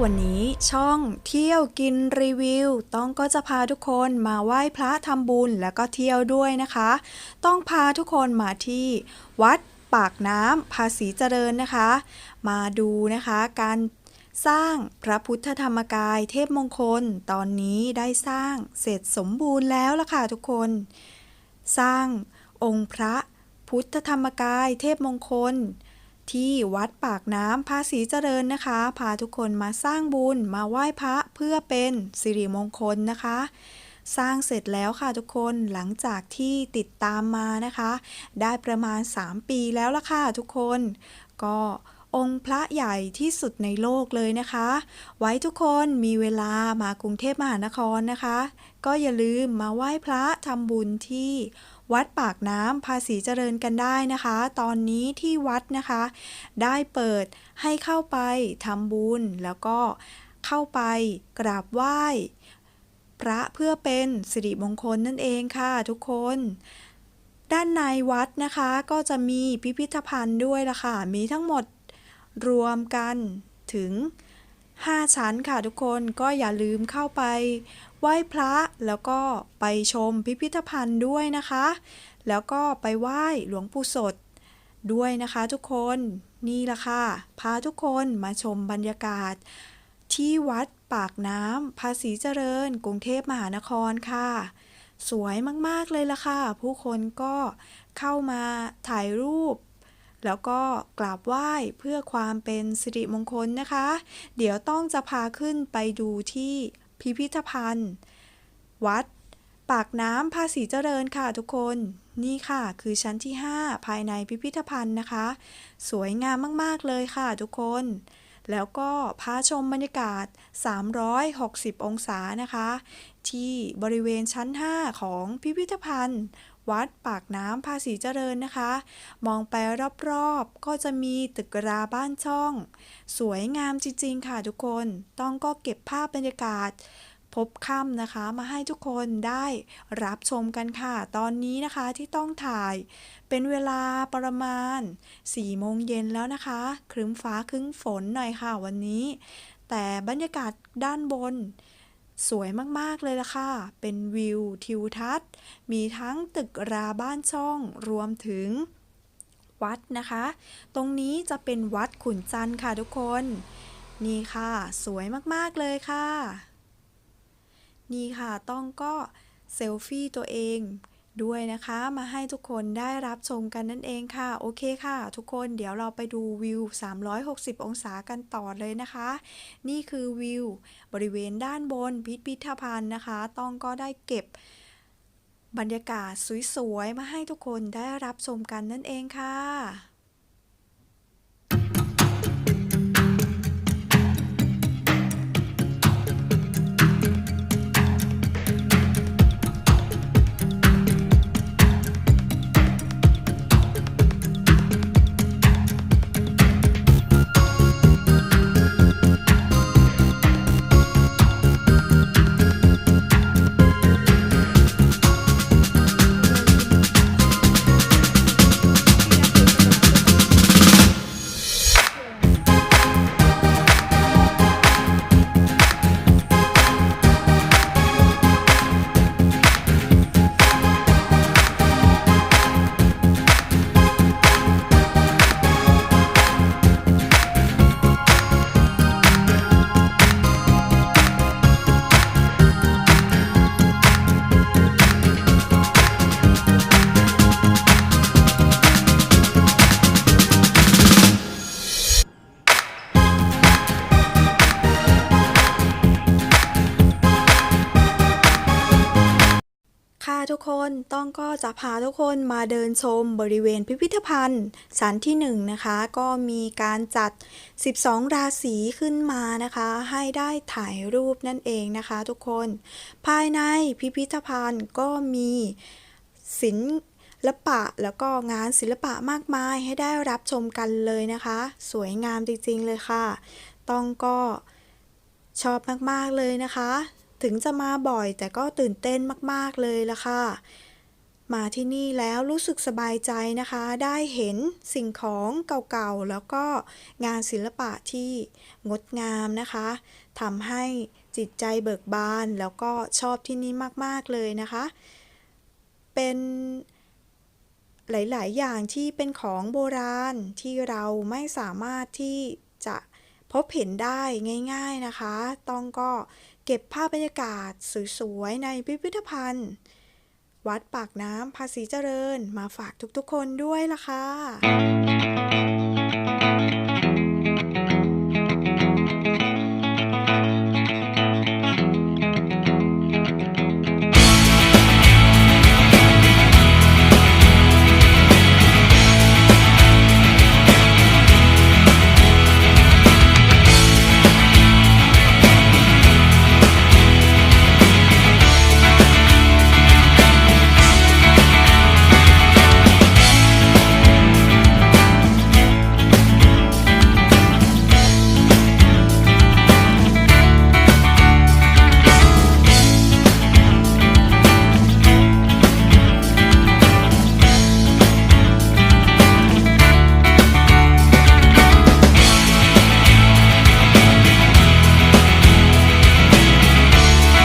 วันนี้ช่องเที่ยวกินรีวิว ต้องก็จะพาทุกคนมาไหว้พระทำบุญแล้วก็เที่ยวด้วยนะคะ ต้องพาทุกคนมาที่วัดปากน้ำภาษีเจริญนะคะ มาดูนะคะการสร้างพระพุทธธรรมกายเทพมงคล ตอนนี้ได้สร้างเสร็จสมบูรณ์แล้วล่ะค่ะทุกคน สร้างองค์พระพุทธธรรมกายเทพมงคล ที่วัดปากน้ำภาษีเจริญนะคะ พาทุกคนมาสร้างบุญมาไหว้พระเพื่อเป็นสิริมงคลนะคะ สร้างเสร็จแล้วค่ะทุกคนหลังจากที่ติดตามมานะคะ ได้ประมาณ 3 ปีแล้วละค่ะทุกคน ก็องค์พระใหญ่ที่สุดในโลกเลยนะคะ ไว้ทุกคนมีเวลามากรุงเทพมหานครนะคะ ก็อย่าลืมมาไหว้พระทำบุญที่ วัดปากน้ำภาษีเจริญกันได้นะคะ ตอนนี้ที่วัดนะคะ ได้เปิดให้เข้าไปทำบุญ แล้วก็เข้าไปกราบไหว้พระเพื่อเป็นสิริมงคลนั่นเองค่ะทุกคน ด้านในวัดนะคะก็จะมีพิพิธภัณฑ์ด้วยล่ะค่ะ มีทั้งหมดรวมกันถึง 5 ชั้นค่ะทุกคนก็อย่าลืมเข้าไป ไหว้พระแล้วก็ไปชมพิพิธภัณฑ์ด้วยนะคะ แล้วก็ไปไหว้หลวงปู่สดด้วยนะคะทุกคนนี่ละค่ะ พาทุกคนมาชมบรรยากาศ ที่วัดปากน้ำภาษีเจริญ กรุงเทพมหานครค่ะ สวยมาก ๆ เลยละค่ะ ผู้คนก็เข้ามาถ่ายรูป แล้วก็กราบไหว้เพื่อความเป็นสิริมงคลนะคะ เดี๋ยวต้องจะพาขึ้นไปดูที่พิพิธภัณฑ์ วัด ปากน้ำภาษีเจริญค่ะทุกคน นี่ค่ะคือชั้นที่ 5 ภายในพิพิธภัณฑ์นะคะ สวยงามมาก ๆ เลยค่ะทุกคน แล้วก็พาชมบรรยากาศ 360 องศานะคะ ที่บริเวณชั้น 5 ของพิพิธภัณฑ์ วัดปากน้ำภาษีเจริญนะคะ มองไปรอบๆ ก็จะมีตึกราบ้านช่อง สวยงามจริงๆ ค่ะทุกคน ต้องก็เก็บภาพบรรยากาศ พบค่ำนะคะ มาให้ทุกคนได้รับชมกันค่ะ ตอนนี้นะคะที่ต้องถ่าย เป็นเวลาประมาณ4โมงเย็นแล้วนะคะ ครึ้มฟ้าครึ้มฝนหน่อยค่ะวันนี้ แต่บรรยากาศด้านบน สวยมากๆเลยล่ะค่ะ เป็นวิวทิวทัศน์ มีทั้งตึกราบ้านช่องรวมถึงวัดนะคะ ตรงนี้จะเป็นวัดขุนจันทร์ค่ะทุกคน นี่ค่ะ สวยมากๆเลยค่ะ นี่ค่ะต้องก็เซลฟี่ตัวเอง ด้วยนะคะ มาให้ทุกคนได้รับชมกันนั่นเองค่ะ โอเคค่ะ ทุกคนเดี๋ยวเราไปดูวิว 360 องศากันต่อเลยนะคะ นี่คือวิว บริเวณด้านบนพิพิธภัณฑ์นะคะ ต้องก็ได้เก็บบรรยากาศสวยๆ มาให้ทุกคนได้รับชมกันนั่นเองค่ะ ทุกคนต้องก็จะพาทุกคนมาเดินชมบริเวณพิพิธภัณฑ์ชั้นที่1นงนะคะ ก็มีการจัด 12 ราศีขึ้นมานะคะ ให้ได้ถ่ายรูปนั่นเองนะคะทุกคน ภายในพิพิธภัณฑ์ก็มีศิลปะแล้วก็งานศิลปะมากมายให้ได้รับชมกันเลยนะคะ สวยงามจริงๆเลยค่ะ ต้องก็ชอบมากๆเลยนะคะ ถึงจะมาบ่อยแต่ก็ตื่นเต้นมากๆเลยละค่ะ มาที่นี่แล้วรู้สึกสบายใจนะคะ ได้เห็นสิ่งของเก่าๆ แล้วก็งานศิลปะที่งดงามนะคะทำให้จิตใจเบิกบานแล้วก็ชอบที่นี่มากๆเลยนะคะ เป็นหลาย ๆ อย่างที่เป็นของโบราณที่เราไม่สามารถที่จะพบเห็นได้ง่าย ๆนะคะ ต้องก็ เก็บภาพบรรยากาศสวยๆในพิพิธภัณฑ์ วัดปากน้ำภาษีเจริญมาฝากทุกๆคนด้วยล่ะค่ะ